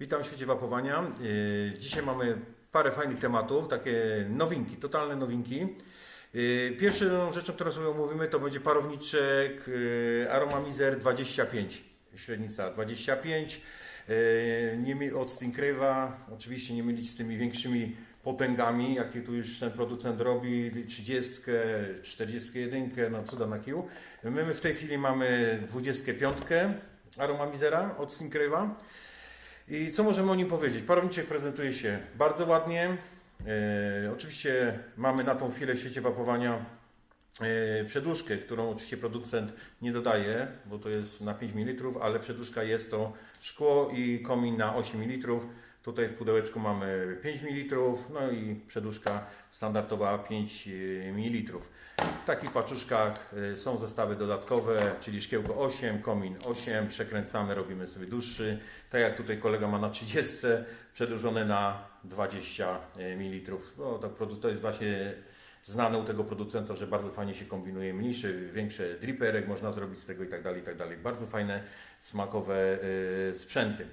Witam w świecie wapowania. Yy, Dzisiaj mamy parę fajnych tematów, takie nowinki, totalne nowinki. Yy, Pierwszą rzeczą, którą sobie omówimy, to będzie parowniczek yy, Aromamizer 25, średnica 25, yy, nie od Stingrave'a, oczywiście nie mylić z tymi większymi potęgami, jakie tu już ten producent robi, 30, 41, no cuda na kiju. My w tej chwili mamy 25 Aromamizera od Stingrave'a. I co możemy o nim powiedzieć? Parowniczek prezentuje się bardzo ładnie. E, oczywiście mamy na tą chwilę w świecie wapowania e, przedłużkę, którą oczywiście producent nie dodaje, bo to jest na 5 ml, ale przedłużka jest to szkło i komin na 8 ml. Tutaj w pudełeczku mamy 5 ml, no i przedłużka standardowa 5 ml. W takich paczuszkach e, są zestawy dodatkowe, czyli szkiełko 8, komin 8, przekręcamy, robimy sobie dłuższy. Tak jak tutaj kolega ma na 30, przedłużone na 20 ml. No, to, jest właśnie znane u tego producenta, że bardzo fajnie się kombinuje mniejsze, większe driperek można zrobić z tego i tak dalej, i tak dalej. Bardzo fajne, smakowe e, sprzęty.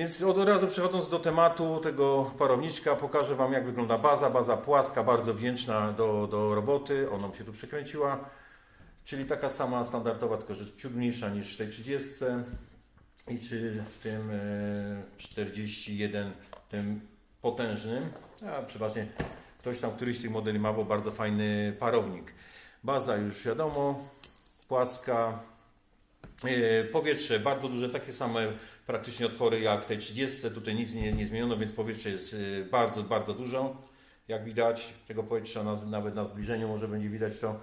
Więc od razu przechodząc do tematu tego parowniczka, pokażę Wam jak wygląda baza. Baza płaska, bardzo wdzięczna do, do roboty. Ona się tu przekręciła. Czyli taka sama standardowa, tylko że ciut mniejsza niż w tej 30 i czy w tym e, 41 tym potężnym. A przeważnie ktoś tam któryś z tych modeli ma, bo bardzo fajny parownik. Baza już wiadomo, płaska, E, Powietrze bardzo duże, takie same praktycznie otwory jak w tej 30. Tutaj nic nie, nie zmieniono, więc powietrze jest e, bardzo, bardzo dużo. Jak widać, tego powietrza na, nawet na zbliżeniu może będzie widać to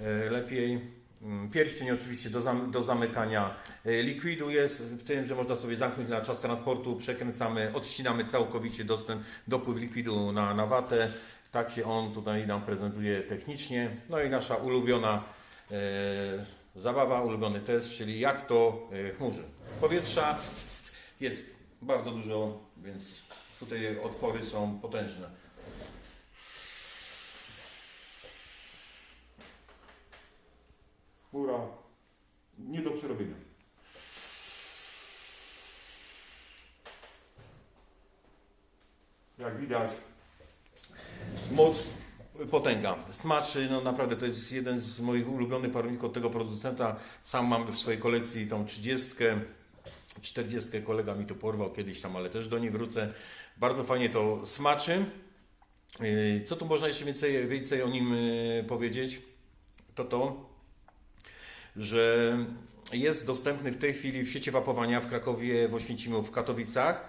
e, lepiej. Mm, Pierścień oczywiście do, do zamykania e, likwidu jest w tym, że można sobie zamknąć na czas transportu, przekręcamy, odcinamy całkowicie dostęp, dopływ likwidu na, na watę. Tak się on tutaj nam prezentuje technicznie. No i nasza ulubiona e, Zabawa, ulubiony test, czyli jak to chmurzy. Powietrza jest bardzo dużo, więc tutaj otwory są potężne. Chmura nie do przerobienia. Jak widać, moc, potęga. Smaczy, no naprawdę to jest jeden z moich ulubionych parowników od tego producenta. Sam mam w swojej kolekcji tą 30, 40 kolega mi to porwał kiedyś tam, ale też do niej wrócę. Bardzo fajnie to smaczy. Yy, Co tu można jeszcze więcej, więcej o nim yy, powiedzieć? To to, że jest dostępny w tej chwili w sieci wapowania w Krakowie, w Oświęcimiu, w Katowicach.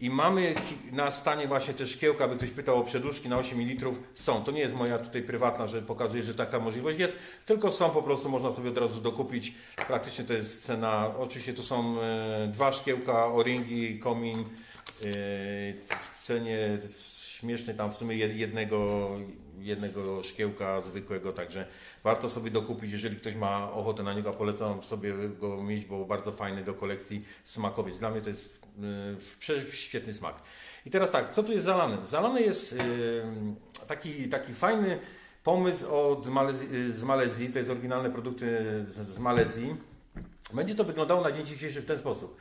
I mamy na stanie właśnie te szkiełka, aby ktoś pytał o przedłużki na 8 ml. Są. To nie jest moja tutaj prywatna, że pokazuje, że taka możliwość jest, tylko są po prostu, można sobie od razu dokupić. Praktycznie to jest cena, oczywiście tu są e, dwa szkiełka, o-ringi, komin. E, w cenie śmiesznej tam w sumie jed- jednego, jednego szkiełka zwykłego, także warto sobie dokupić, jeżeli ktoś ma ochotę na niego, polecam sobie go mieć, bo bardzo fajny do kolekcji smakowiec. Dla mnie to jest yy, świetny smak. I teraz tak, co tu jest zalane? Zalane jest yy, taki, taki fajny pomysł od Malezji, z Malezji, to jest oryginalne produkty z, z Malezji. Będzie to wyglądało na dzień dzisiejszy w ten sposób.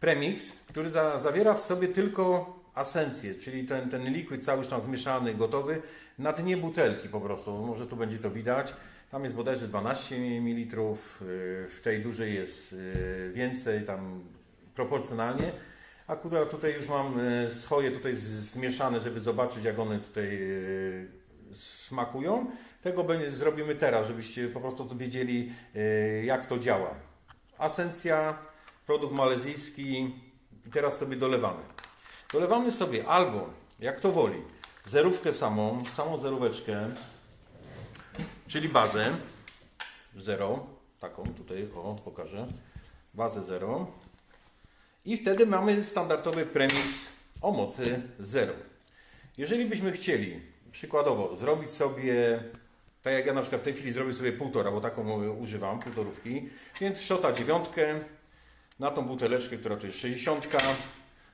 Premix, który za, zawiera w sobie tylko asencję, czyli ten, ten liquid cały już tam zmieszany, gotowy, na dnie butelki po prostu. Może tu będzie to widać. Tam jest bodajże 12 ml, w tej dużej jest y, więcej, tam proporcjonalnie. Akurat tutaj już mam y, swoje tutaj zmieszane, żeby zobaczyć jak one tutaj y, smakują. Tego zrobimy teraz, żebyście po prostu wiedzieli y, jak to działa. Asencja, produkt malezyjski teraz sobie dolewamy. Dolewamy sobie albo, jak to woli, zerówkę samą, samą zeróweczkę, czyli bazę zero, taką tutaj, o pokażę, bazę zero i wtedy mamy standardowy premix o mocy 0. Jeżeli byśmy chcieli przykładowo zrobić sobie, tak jak ja na przykład w tej chwili zrobię sobie półtora, bo taką używam, półtorówki, więc szota dziewiątkę na tą buteleczkę, która to jest 60.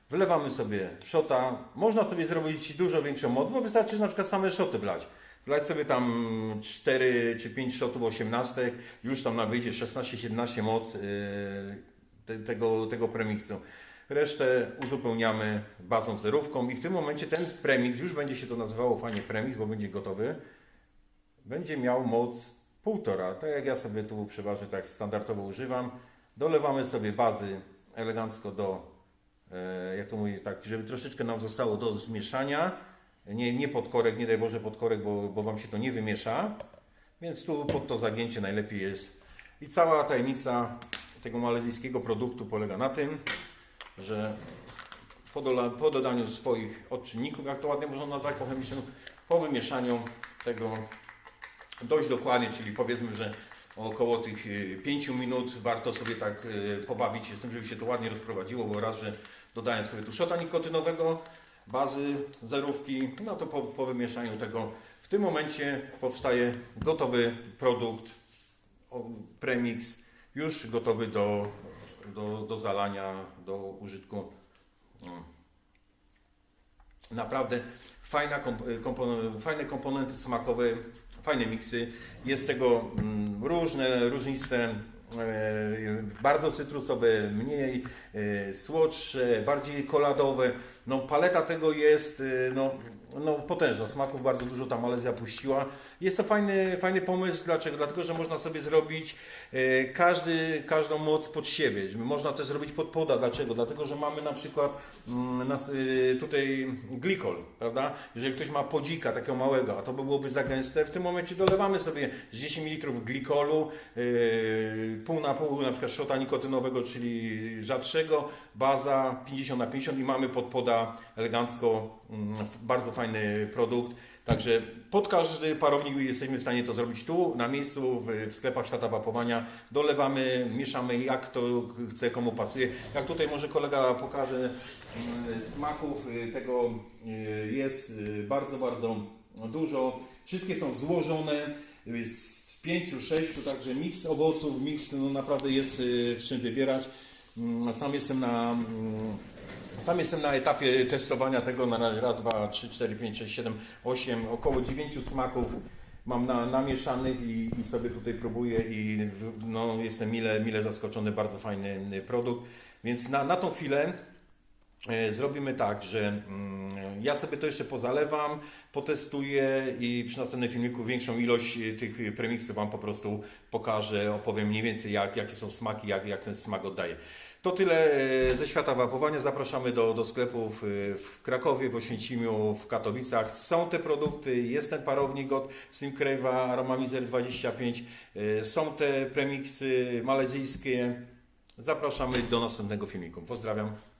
Wlewamy sobie szota. Można sobie zrobić dużo większą moc, bo wystarczy na przykład same szoty wlać. Wlać sobie tam 4 czy 5 szotów 18, już tam na wyjdzie 16-17 moc yy, te, tego, tego premiksu. Resztę uzupełniamy bazą zerówką i w tym momencie ten premix, już będzie się to nazywało fajnie premix, bo będzie gotowy, będzie miał moc półtora. Tak jak ja sobie tu przeważnie tak standardowo używam. Dolewamy sobie bazy elegancko do, e, jak to mówię, tak, żeby troszeczkę nam zostało do zmieszania. Nie, nie pod korek, nie daj Boże pod korek, bo, bo Wam się to nie wymiesza. Więc tu pod to zagięcie najlepiej jest. I cała tajemnica tego malezyjskiego produktu polega na tym, że po, po dodaniu swoich odczynników, jak to ładnie można nazwać, po po wymieszaniu tego dość dokładnie, czyli powiedzmy, że około tych 5 minut warto sobie tak y, pobawić się z tym, żeby się to ładnie rozprowadziło, bo raz, że dodałem sobie tu szota nikotynowego, bazy zerówki, no to po, po wymieszaniu tego w tym momencie powstaje gotowy produkt, premix, już gotowy do, do, do zalania, do użytku. No. Naprawdę fajna fajne komponenty smakowe, fajne miksy. Jest tego mm, różne, różniste, bardzo cytrusowe, mniej e, słodsze, bardziej koladowe. No paleta tego jest e, no, no, potężna, smaków bardzo dużo ta Malezja puściła. Jest to fajny, fajny pomysł, dlaczego? Dlatego, że można sobie zrobić e, każdy, każdą moc pod siebie. Można też zrobić pod poda. Dlaczego? Dlatego, że mamy na przykład mm, e, tutaj glikol, prawda? Jeżeli ktoś ma podzika takiego małego, a to by byłoby za gęste, w tym momencie dolewamy sobie z 10 ml glikolu, e, pół na pół na przykład szota nikotynowego, czyli rzadszego, baza 50 na 50 i mamy pod poda elegancko mm, bardzo fajny produkt. Także pod każdy parownik jesteśmy w stanie to zrobić tu, na miejscu, w, sklepach świata wapowania. Dolewamy, mieszamy jak to chce, komu pasuje. Jak tutaj może kolega pokaże, mm, smaków y, tego y, jest y, bardzo, bardzo dużo. Wszystkie są złożone pięciu, sześciu, także miks owoców, miks no naprawdę jest y, w czym wybierać. Mm, Sam jestem na mm, sam jestem na etapie testowania tego na raz, dwa, trzy, cztery, pięć, sześć, siedem, osiem, około dziewięciu smaków mam na, namieszanych i, i sobie tutaj próbuję i no, jestem mile, mile zaskoczony, bardzo fajny y, produkt. Więc na, na tą chwilę e, zrobimy tak, że mm, ja sobie to jeszcze pozalewam, potestuję i przy następnym filmiku większą ilość e, tych premiksów Wam po prostu pokażę, opowiem mniej więcej jak, jakie są smaki, jak, jak ten smak oddaje. To tyle e, ze świata wapowania. Zapraszamy do, do sklepów w Krakowie, w Oświęcimiu, w Katowicach. Są te produkty, jest ten parownik od Steam Crave'a Aromamizer 25. e, Są te premiksy malezyjskie. Zapraszamy do następnego filmiku. Pozdrawiam.